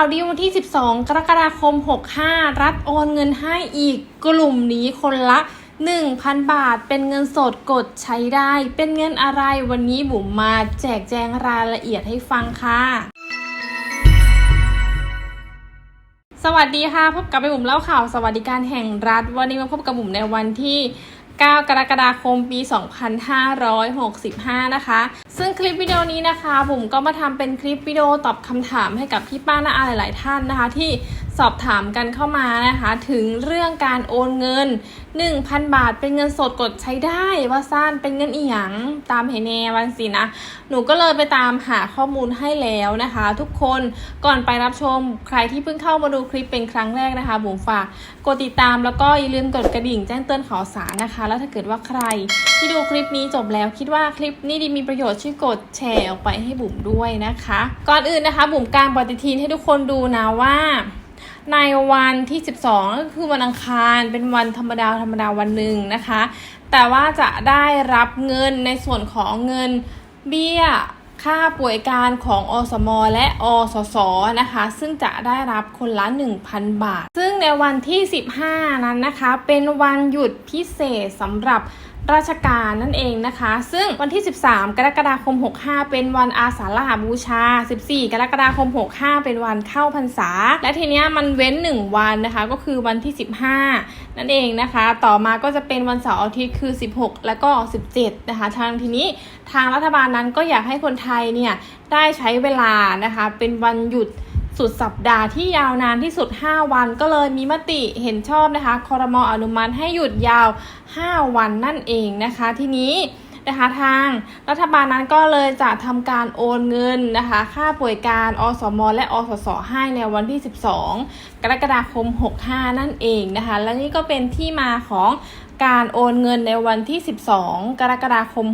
ข่าวดีวันที่ 12 กรกฎาคม 65 รัฐโอนเงินให้อีกกลุ่มนี้คนละ 1,000 บาท เป็นเงินสดกดใช้ได้ เป็นเงินอะไรวันนี้บุ๋มมาแจกแจงรายละเอียดให้ฟังค่ะสวัสดีค่ะ พบกับบุ๋มเล่าข่าวสวัสดิการแห่งรัฐ วันนี้มาพบกับบุ๋มในวันที่ 9 กรกฎาคม ปี 2565 นะคะ ซึ่งคลิปวิดีโอนี้นะคะบุ๋มก็มาทำเป็นคลิปวิดีโอตอบคำถามให้กับพี่ป้าน้าอาหลาย ๆ ท่านนะคะ ที่ สอบถามกันเข้ามานะคะ ถึงเรื่องการโอนเงิน 1,000 บาทเป็นเงินสดกดใช้ได้ว่าซ่านเป็นเงินอีหยังตามเฮเนวันสินะ หนูก็เลยไปตามหาข้อมูลให้แล้วนะคะ ทุกคนก่อนไปรับชมใครที่เพิ่งเข้ามาดูคลิปเป็นครั้งแรกนะคะบุ๋มฝากกดติดตามแล้วก็อย่าลืมกดกระดิ่งแจ้งเตือนข่าวสารนะคะ แล้วถ้าเกิดว่าใครที่ดูคลิปนี้จบแล้วคิดว่าคลิปนี้ดีมีประโยชน์ช่วยกดแชร์ออกไปให้บุ๋มด้วยนะคะ ก่อนอื่นนะคะบุ๋มกางปฏิทินให้ทุกคนดูนะว่า ในวันที่ 12 ก็คือวันอังคารเป็นวันธรรมดาธรรมดาวันหนึ่งนะคะ แต่ว่าจะได้รับเงินในส่วนของเงินเบี้ยค่าป่วยการของอสม และอสสนะคะ ซึ่งจะได้รับคนละ 1,000 บาท ซึ่งในวันที่ 15 นั้นนะคะ เป็นวันหยุดพิเศษสำหรับ ราชการนั่นเองนะคะ ซึ่งวันที่ 13 กรกฎาคม 65 เป็นวันอาสาฬหบูชา 14 กรกฎาคม 65 เป็นวันเข้าพรรษา และทีเนี้ยมันเว้น 1 วันนะคะก็คือวันที่ 15 นั่นเองนะคะ ต่อมาก็จะเป็นวันเสาร์อาทิตย์คือ 16 แล้วก็ 17 นะคะ ทางทีนี้ทางรัฐบาลนั้นก็อยากให้คนไทยเนี่ยได้ใช้เวลานะคะเป็นวันหยุด สุดสัปดาห์ที่ยาวนานที่สุด 5 วันก็เลยมีมติเห็นชอบนะคะคอรมออนุมัติให้หยุดยาว 5 วันนั่นเองนะคะ ทีนี้นะคะทางรัฐบาลนั้นก็เลยจะทำการโอนเงินนะคะ ค่าป่วยการอสม และอสสให้ในวันที่ 12 กรกฎาคม 65 นั่นเองนะคะ และนี่ก็เป็นที่มาของการโอนเงินในวันที่ 12 กรกฎาคม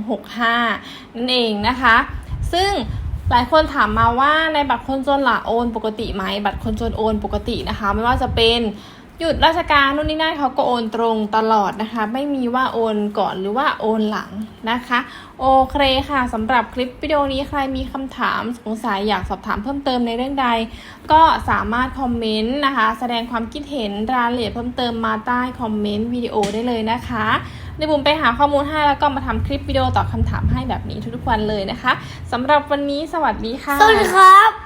65 นั่นเองนะคะ ซึ่ง หลายคนถามมาว่าในบัตรคนจนหล่ะโอนปกติไหมบัตรคนจนโอนปกตินะคะ ไม่ว่าจะเป็น หยุดราชการนู่นนี่นั่นเขาก็โอนตรงตลอดนะคะ ไม่มีว่าโอนก่อนหรือว่าโอนหลังนะคะ โอเคค่ะสำหรับคลิปวิดีโอนี้ใครมีคำถามสงสัยอยากสอบถามเพิ่มเติมในเรื่องใด ก็สามารถคอมเมนต์นะคะ แสดงความคิดเห็นรายละเอียดเพิ่มเติมมาใต้คอมเมนต์วิดีโอได้เลยนะคะในบุมไปหาข้อมูลให้แล้วก็มาทำคลิปวิดีโอตอบคำถามให้แบบนี้ทุกๆวันเลยนะคะสำหรับวันนี้สวัสดีค่ะสวัสดีครับ